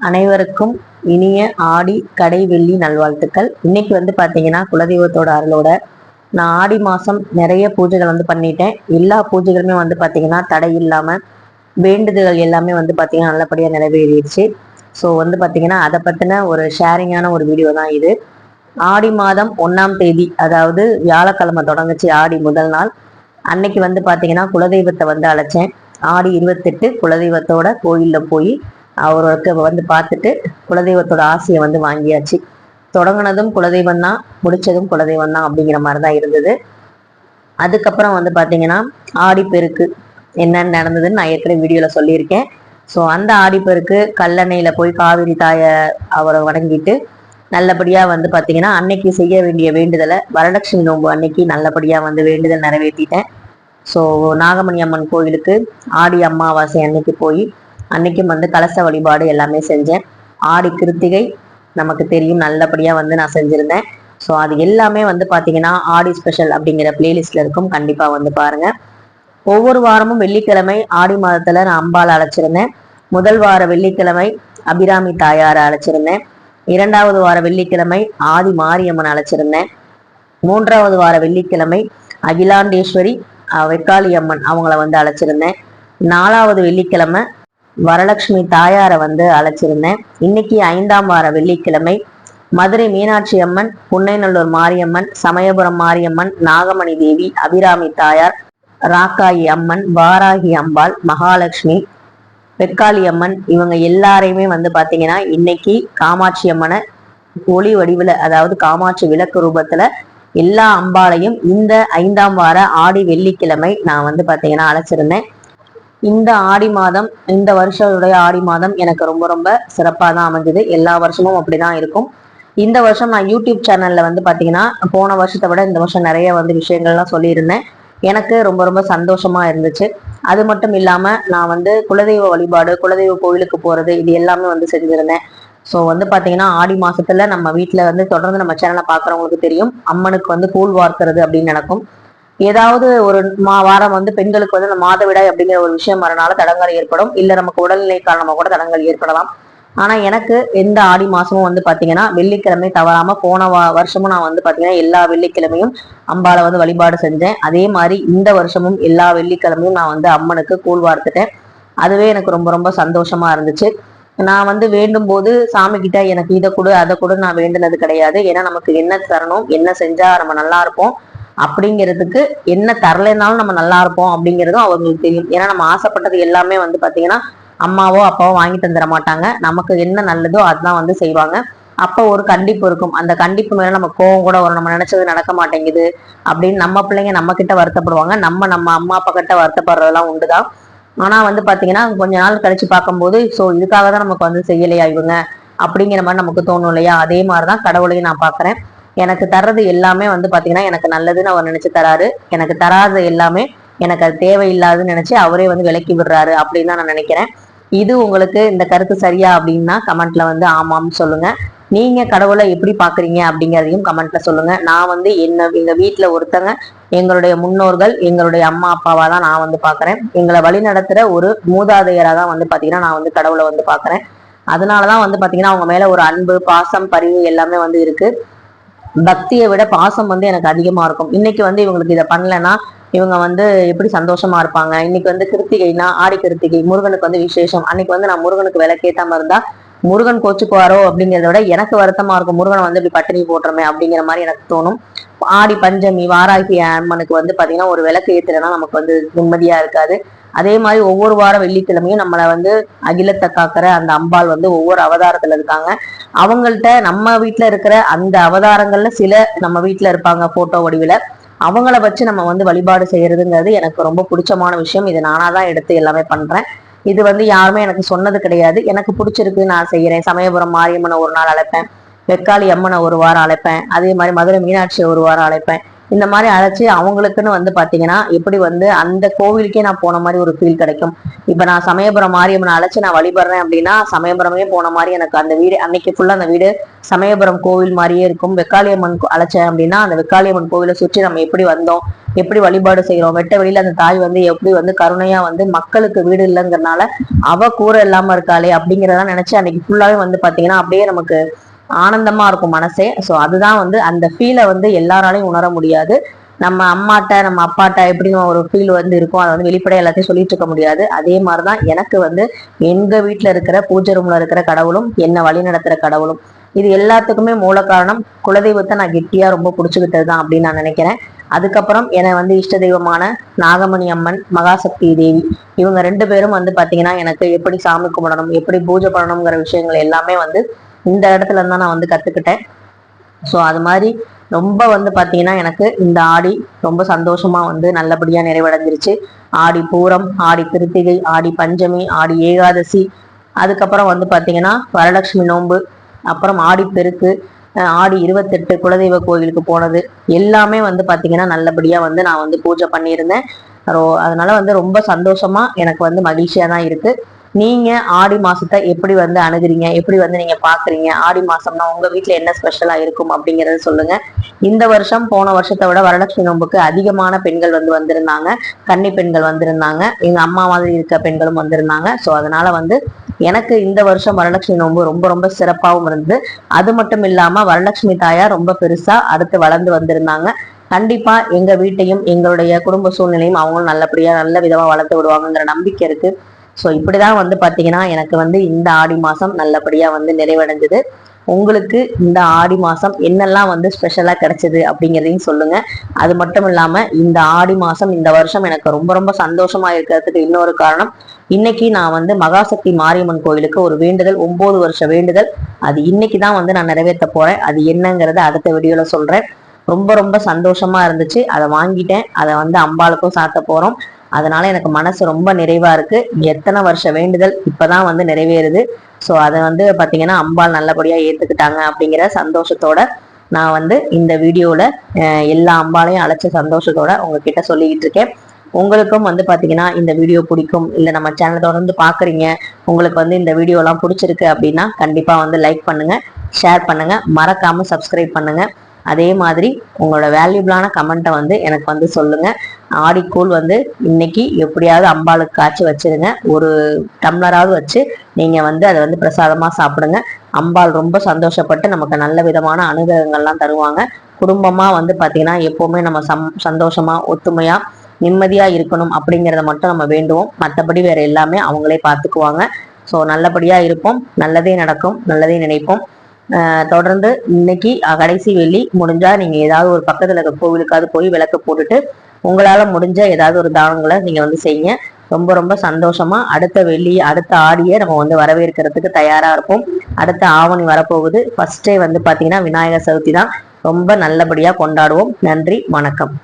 அனைவருக்கும் இனிய ஆடி கடை வெள்ளி நல்வாழ்த்துக்கள். இன்னைக்கு வந்து பார்த்தீங்கன்னா குலதெய்வத்தோட அருளோட நான் ஆடி மாதம் நிறைய பூஜைகள் வந்து பண்ணிட்டேன். எல்லா பூஜைகளுமே வந்து பார்த்தீங்கன்னா தடை இல்லாமல் வேண்டுதல்கள் எல்லாமே வந்து பார்த்தீங்கன்னா நல்லபடியாக நிறைவேறிடுச்சு. ஸோ வந்து பார்த்தீங்கன்னா அதை பற்றின ஒரு ஷேரிங்கான ஒரு வீடியோ தான் இது. ஆடி மாதம் ஒன்றாம் தேதி அதாவது வியாழக்கிழமை தொடங்குச்சு ஆடி முதல் நாள். அன்னைக்கு வந்து பார்த்தீங்கன்னா குலதெய்வத்தை வந்து அழைச்சேன். ஆடி இருபத்தெட்டு குலதெய்வத்தோட கோயிலில் போய் அவருக்கு வந்து பார்த்துட்டு குலதெய்வத்தோட ஆசையை வந்து வாங்கியாச்சு. தொடங்கினதும் குலதெய்வம் தான் முடிச்சதும் குலதெய்வம் தான் அப்படிங்கிற மாதிரி தான் இருந்தது. அதுக்கப்புறம் வந்து பார்த்தீங்கன்னா ஆடிப்பெருக்கு என்னென்ன நடந்ததுன்னு நான் ஏற்கனவே வீடியோவில் சொல்லியிருக்கேன். ஸோ அந்த ஆடிப்பெருக்கு கல்லணையில் போய் காவிரி தாயை அவரை வணங்கிட்டு நல்லபடியாக வந்து பார்த்தீங்கன்னா அன்னைக்கு செய்ய வேண்டிய வேண்டுதலை வரலட்சுமி நோன்பு அன்னைக்கு நல்லபடியாக வந்து வேண்டுதல் நிறைவேற்றிட்டேன். ஸோ நாகமணி அம்மன் கோயிலுக்கு ஆடி அமாவாசை அன்னைக்கு போய் அன்னைக்கும் வந்து கலச வழிபாடு எல்லாமே செஞ்சேன். ஆடி கிருத்திகை நமக்கு தெரியும் நல்லபடியாக வந்து நான் செஞ்சுருந்தேன். ஸோ அது எல்லாமே வந்து பார்த்தீங்கன்னா ஆடி ஸ்பெஷல் அப்படிங்கிற பிளேலிஸ்ட்ல இருக்கும். கண்டிப்பாக வந்து பாருங்க. ஒவ்வொரு வாரமும் வெள்ளிக்கிழமை ஆடி மாதத்துல நான் அம்பாள் அழைச்சிருந்தேன். முதல் வார வெள்ளிக்கிழமை அபிராமி தாயாரை அழைச்சிருந்தேன். இரண்டாவது வார வெள்ளிக்கிழமை ஆதி மாரியம்மன் அழைச்சிருந்தேன். மூன்றாவது வார வெள்ளிக்கிழமை அகிலாண்டேஸ்வரி வெக்காளி அம்மன் அவங்கள வந்து அழைச்சிருந்தேன். நாலாவது வெள்ளிக்கிழமை வரலட்சுமி தாயாரை வந்து அழைச்சிருந்தேன். இன்னைக்கு ஐந்தாம் வார வெள்ளிக்கிழமை. மதுரை மீனாட்சி அம்மன் புன்னைநல்லூர் மாரியம்மன் சமயபுரம் மாரியம்மன் நாகமணி தேவி அபிராமி தாயார் ராக்காயி அம்மன் வாராகி அம்பாள் மகாலட்சுமி வெக்காளி அம்மன் இவங்க எல்லாரையுமே வந்து பாத்தீங்கன்னா இன்னைக்கு காமாட்சி அம்மனை ஒளி வடிவில் அதாவது காமாட்சி விளக்கு ரூபத்துல எல்லா அம்பாளையும் இந்த ஐந்தாம் வார ஆடி வெள்ளிக்கிழமை நான் வந்து பாத்தீங்கன்னா அழைச்சிருந்தேன். இந்த ஆடி மாதம் இந்த வருஷத்துடைய ஆடி மாதம் எனக்கு ரொம்ப ரொம்ப சிறப்பாக தான் அமைஞ்சது. எல்லா வருஷமும் அப்படிதான் இருக்கும். இந்த வருஷம் நான் யூடியூப் சேனல்ல வந்து பாத்தீங்கன்னா போன வருஷத்தை விட இந்த வருஷம் நிறைய வந்து விஷயங்கள்லாம் சொல்லியிருந்தேன். எனக்கு ரொம்ப ரொம்ப சந்தோஷமா இருந்துச்சு. அது மட்டும் இல்லாம நான் வந்து குலதெய்வ வழிபாடு குலதெய்வ கோயிலுக்கு போறது இது எல்லாமே வந்து செஞ்சிருந்தேன். ஸோ வந்து பாத்தீங்கன்னா ஆடி மாசத்துல நம்ம வீட்டில் வந்து தொடர்ந்து நம்ம சேனலை பாக்குறவங்களுக்கு தெரியும். அம்மனுக்கு வந்து கூழ் வார்க்கிறது அப்படின்னு நடக்கும் ஏதாவது ஒரு மா வாரம் வந்து பெண்களுக்கு வந்து இந்த மாதவிடாய் அப்படிங்கிற ஒரு விஷயம் வரனால தடங்கள் ஏற்படும். இல்ல நமக்கு உடல்நிலை காரணமாக கூட தடங்கள் ஏற்படலாம். ஆனா எனக்கு எந்த ஆடி மாசமும் வந்து பாத்தீங்கன்னா வெள்ளிக்கிழமை தவறாம போன வா- வருஷமும் நான் வந்து பாத்தீங்கன்னா எல்லா வெள்ளிக்கிழமையும் அம்பாளை வந்து வழிபாடு செஞ்சேன். அதே மாதிரி இந்த வருஷமும் எல்லா வெள்ளிக்கிழமையும் நான் வந்து அம்மனுக்கு கூழ் வார்த்துட்டேன். அதுவே எனக்கு ரொம்ப ரொம்ப சந்தோஷமா இருந்துச்சு. நான் வந்து வேண்டும் போது சாமி கிட்ட எனக்கு இதை கொடு அதை கொடு நான் வேண்டினது கிடையாது. ஏன்னா நமக்கு என்ன தரணும் என்ன செஞ்சா நம்ம நல்லா இருப்போம். அப்படிங்கிறதுக்கு என்ன தரலைனாலும் நம்ம நல்லா இருப்போம் அப்படிங்கிறதும் அவங்களுக்கு தெரியும். ஏன்னா நம்ம ஆசைப்பட்டது எல்லாமே வந்து பாத்தீங்கன்னா அம்மாவோ அப்பாவோ வாங்கி தந்துட மாட்டாங்க. நமக்கு என்ன நல்லதோ அதுதான் வந்து செய்வாங்க. அப்போ ஒரு கண்டிப்பு இருக்கும். அந்த கண்டிப்பு மேல நம்ம கோவம் கூட வரும். நம்ம நினைச்சது நடக்க மாட்டேங்குது அப்படின்னு நம்ம பிள்ளைங்க நம்ம கிட்ட வருத்தப்படுவாங்க. நம்ம நம்ம அம்மா அப்பா கிட்ட வருத்தப்படுறதெல்லாம் உண்டுதான். ஆனா வந்து பாத்தீங்கன்னா கொஞ்ச நாள் கழிச்சு பார்க்கும்போது ஸோ இதுக்காக தான் நமக்கு வந்து செய்யலையா இவங்க? அப்படிங்கிற மாதிரி நமக்கு தோணும் இல்லையா? அதே மாதிரிதான் கடவுளையும் நான் பாக்குறேன். எனக்கு தர்றது எல்லாமே வந்து பாத்தீங்கன்னா எனக்கு நல்லதுன்னு அவர் நினைச்சு தராரு. எனக்கு தராத எல்லாமே எனக்கு அது தேவையில்லாதுன்னு நினைச்சு அவரே வந்து விலக்கி விடுறாரு அப்படின்னு தான் நான் நினைக்கிறேன். இது உங்களுக்கு இந்த கருத்து சரியா அப்படின்னா கமெண்ட்ல வந்து ஆமாம் சொல்லுங்க. நீங்க கடவுளை எப்படி பாக்குறீங்க அப்படிங்கிறதையும் கமெண்ட்ல சொல்லுங்க. நான் வந்து என்ன எங்க வீட்டுல ஒருத்தங்க எங்களுடைய முன்னோர்கள் எங்களுடைய அம்மா அப்பாவா தான் நான் வந்து பாக்குறேன். எங்களை வழி நடத்துற ஒரு மூதாதையரா தான் வந்து பாத்தீங்கன்னா நான் வந்து கடவுளை வந்து பாக்குறேன். அதனாலதான் வந்து பாத்தீங்கன்னா அவங்க மேல ஒரு அன்பு பாசம் பரிவு எல்லாமே வந்து இருக்கு. பக்தியை விட பாசம் வந்து எனக்கு அதிகமா இருக்கும். இன்னைக்கு வந்து இவங்களுக்கு இதை பண்ணலைன்னா இவங்க வந்து எப்படி சந்தோஷமா இருப்பாங்க? இன்னைக்கு வந்து கிருத்திகைனா ஆடி கிருத்திகை முருகனுக்கு வந்து விசேஷம். அன்னைக்கு வந்து நான் முருகனுக்கு விளக்கேத்தாம இருந்தா முருகன் கோச்சுக்குவாரோ அப்படிங்கிறத விட எனக்கு வருத்தமா இருக்கும். முருகனை வந்து இப்படி பட்டினி போட்டுறமே அப்படிங்கிற மாதிரி எனக்கு தோணும். ஆடி பஞ்சமி வாராகி அம்மனுக்கு வந்து பாத்தீங்கன்னா ஒரு விளக்கு ஏத்துலன்னா நமக்கு வந்து நிம்மதியா இருக்காது. அதே மாதிரி ஒவ்வொரு வாரம் வெள்ளிக்கிழமையும் நம்மளை வந்து அகிலத்தை காக்கிற அந்த அம்பாள் வந்து ஒவ்வொரு அவதாரத்துல இருக்காங்க. அவங்கள்ட்ட நம்ம வீட்டுல இருக்கிற அந்த அவதாரங்கள்ல சில நம்ம வீட்டுல இருப்பாங்க போட்டோ வடிவில். அவங்கள வச்சு நம்ம வந்து வழிபாடு செய்யறதுங்கிறது எனக்கு ரொம்ப பிடிச்சமான விஷயம். இது நானா தான் எடுத்து எல்லாமே பண்றேன். இது வந்து யாருமே எனக்கு சொன்னது கிடையாது. எனக்கு பிடிச்சிருக்கு நான் செய்யறேன். சமயபுரம் மாரியம்மனை ஒரு நாள் அழைப்பேன். வெக்காளி அம்மனை ஒரு வாரம் அழைப்பேன். அதே மாதிரி மதுரை மீனாட்சியை ஒரு வாரம் அழைப்பேன். இந்த மாதிரி அழைச்சி அவங்களுக்குன்னு வந்து பாத்தீங்கன்னா எப்படி வந்து அந்த கோவிலுக்கே நான் போன மாதிரி ஒரு ஃபீல் கிடைக்கும். இப்ப நான் சமயபுரம் மாரியம்மனை அழைச்சு நான் வழிபடுறேன் அப்படின்னா சமயபுரமே போன மாதிரி எனக்கு அந்த வீடு அன்னைக்கு ஃபுல்லா அந்த வீடு சமயபுரம் கோவில் மாதிரியே இருக்கும். வெக்காளியம்மன் அழைச்சேன் அப்படின்னா அந்த வெக்காளியம்மன் கோவிலை சுற்றி நம்ம எப்படி வந்தோம் எப்படி வழிபாடு செய்யறோம் வெட்ட வெளியில அந்த தாய் வந்து எப்படி வந்து கருணையா வந்து மக்களுக்கு வீடு இல்லைங்கிறனால அவ கூரை இல்லாம இருக்காளே அப்படிங்கறத நினைச்சு அன்னைக்கு ஃபுல்லாவே வந்து பாத்தீங்கன்னா அப்படியே நமக்கு ஆனந்தமா இருக்கும் மனசே. சோ அதுதான் வந்து அந்த ஃபீலை வந்து எல்லாராலையும் உணர முடியாது. நம்ம அம்மாட்ட நம்ம அப்பாட்ட எப்படி ஒரு ஃபீல் வந்து இருக்கும் அதை வந்து வெளிப்படையாக எல்லாத்தையும் சொல்லிட்டு இருக்க முடியாது. அதே மாதிரிதான் எனக்கு வந்து எங்க வீட்டில் இருக்கிற பூஜை ரூம்ல இருக்கிற கடவுளும் என்ன வழி நடத்துற கடவுளும். இது எல்லாத்துக்குமே மூல காரணம் குலதெய்வத்தை நான் கெட்டியா ரொம்ப பிடிச்சுக்கிட்டது தான் அப்படின்னு நான் நினைக்கிறேன். அதுக்கப்புறம் என்னை வந்து இஷ்ட தெய்வமான நாகமணி அம்மன் மகாசக்தி தேவி. இவங்க ரெண்டு பேரும் வந்து பாத்தீங்கன்னா எனக்கு எப்படி சாமி கும்பிடணும் எப்படி பூஜை பண்ணணுங்கிற விஷயங்கள் எல்லாமே வந்து இந்த இடத்துல இருந்தா நான் வந்து கத்துக்கிட்டேன். ஸோ அது மாதிரி ரொம்ப வந்து பார்த்தீங்கன்னா எனக்கு இந்த ஆடி ரொம்ப சந்தோஷமா வந்து நல்லபடியா நிறைவடைஞ்சிருச்சு. ஆடி பூரம் ஆடி கிருத்திகை ஆடி பஞ்சமி ஆடி ஏகாதசி அதுக்கப்புறம் வந்து பார்த்தீங்கன்னா வரலட்சுமி நோன்பு அப்புறம் ஆடி பெருக்கு ஆடி இருபத்தெட்டு குலதெய்வ கோவிலுக்கு போனது எல்லாமே வந்து பார்த்தீங்கன்னா நல்லபடியா வந்து நான் வந்து பூஜை பண்ணியிருந்தேன். ரோ- அதனால வந்து ரொம்ப சந்தோஷமா எனக்கு வந்து மகிழ்ச்சியா தான் இருக்கு. நீங்க ஆடி மாசத்தை எப்படி வந்து அணுகுறீங்க? எப்படி வந்து நீங்க பாக்குறீங்க? ஆடி மாசம்னா உங்க வீட்டுல என்ன ஸ்பெஷலா இருக்கும் அப்படிங்கறத சொல்லுங்க. இந்த வருஷம் போன வருஷத்தை விட வரலட்சுமி நோன்புக்கு அதிகமான பெண்கள் வந்து வந்திருந்தாங்க. கன்னி பெண்கள் வந்திருந்தாங்க. எங்க அம்மா மாதிரி இருக்க பெண்களும் வந்திருந்தாங்க. சோ அதனால வந்து எனக்கு இந்த வருஷம் வரலட்சுமி நோன்பு ரொம்ப ரொம்ப சிறப்பாகவும் இருந்தது. அது மட்டும் இல்லாம வரலட்சுமி தாயா ரொம்ப பெருசா அடுத்து வளர்ந்து வந்திருந்தாங்க. கண்டிப்பா எங்க வீட்டையும் எங்களுடைய குடும்ப சூழ்நிலையும் அவங்களும் நல்லபடியா நல்ல விதமா வளர்த்து விடுவாங்கங்கிற நம்பிக்கை இருக்கு. ஸோ இப்படிதான் வந்து பார்த்தீங்கன்னா எனக்கு வந்து இந்த ஆடி மாதம் நல்லபடியாக வந்து நிறைவடைஞ்சது. உங்களுக்கு இந்த ஆடி மாதம் என்னெல்லாம் வந்து ஸ்பெஷலாக கிடைச்சது அப்படிங்கிறதையும் சொல்லுங்கள் அது மட்டும் இல்லாமல் இந்த ஆடி மாதம் இந்த வருஷம் எனக்கு ரொம்ப ரொம்ப சந்தோஷமாக இருக்கிறதுக்கு இன்னொரு காரணம் இன்னைக்கு நான் வந்து மகாசக்தி மாரியம்மன் கோயிலுக்கு ஒரு வேண்டுதல் ஒன்பது வருஷ வேண்டுதல். அது இன்னைக்கு தான் வந்து நான் நிறைவேற்ற போகிறேன் அது என்னங்கிறத அடுத்த வீடியோவில் சொல்கிறேன் ரொம்ப ரொம்ப சந்தோஷமாக இருந்துச்சு. அதை வாங்கிட்டேன். அதை வந்து அம்பாளுக்கும் சாத்த போகிறோம் அதனால எனக்கு மனசு ரொம்ப நிறைவா இருக்கு. எத்தனை வருஷ வேண்டுதல் இப்பதான் வந்து நிறைவேறுது. ஸோ அதை வந்து பார்த்தீங்கன்னா அம்பாள் நல்லபடியா ஏத்துக்கிட்டாங்க அப்படிங்கிற சந்தோஷத்தோட நான் வந்து இந்த வீடியோல எல்லா அம்பாளையும் அழைச்ச சந்தோஷத்தோட உங்ககிட்ட சொல்லிக்கிட்டு இருக்கேன். உங்களுக்கும் வந்து பார்த்தீங்கன்னா இந்த வீடியோ பிடிக்கும். இல்லை நம்ம சேனல் தொடர்ந்து பார்க்குறீங்க உங்களுக்கு வந்து இந்த வீடியோலாம் பிடிச்சிருக்கு அப்படின்னா கண்டிப்பாக வந்து லைக் பண்ணுங்கள் ஷேர் பண்ணுங்கள் மறக்காமல் சப்ஸ்கிரைப் பண்ணுங்கள் அதே மாதிரி உங்களோட வேல்யூபிளான கமெண்ட்டை வந்து எனக்கு வந்து சொல்லுங்க. ஆடிக்கூழ் வந்து இன்னைக்கு எப்படியாவது அம்பாளுக்கு காய்ச்சி வச்சிருங்க. ஒரு டம்ளராவது வச்சு நீங்க வந்து அதை வந்து பிரசாதமா சாப்பிடுங்க. அம்பாள் ரொம்ப சந்தோஷப்பட்டு நமக்கு நல்ல விதமான அனுகிரகங்கள்லாம் தருவாங்க. குடும்பமா வந்து பாத்தீங்கன்னா எப்பவுமே நம்ம சம் சந்தோஷமா ஒத்துமையா நிம்மதியா இருக்கணும் அப்படிங்கிறத மட்டும் நம்ம வேண்டுவோம். மற்றபடி வேற எல்லாமே அவங்களே பார்த்துக்குவாங்க ஸோ நல்லபடியா இருப்போம். நல்லதே நடக்கும். நல்லதே நினைப்போம். தொடர்ந்து இன்னைக்கு கடைசி வெள்ளி முடிஞ்சா நீங்க ஏதாவது ஒரு பக்கத்துல இருக்க கோவிலுக்காவது போய் விளக்கு போட்டுட்டு உங்களால முடிஞ்ச ஏதாவது ஒரு தானங்களை நீங்க வந்து செய்யுங்க. ரொம்ப ரொம்ப சந்தோஷமா அடுத்த வெள்ளி அடுத்த ஆடியை நம்ம வந்து வரவேற்கிறதுக்கு தயாரா இருப்போம். அடுத்த ஆவணி வரப்போகுது. ஃபர்ஸ்டே வந்து பாத்தீங்கன்னா விநாயகர் சதுர்த்தி தான். ரொம்ப நல்லபடியா கொண்டாடுவோம். நன்றி வணக்கம்.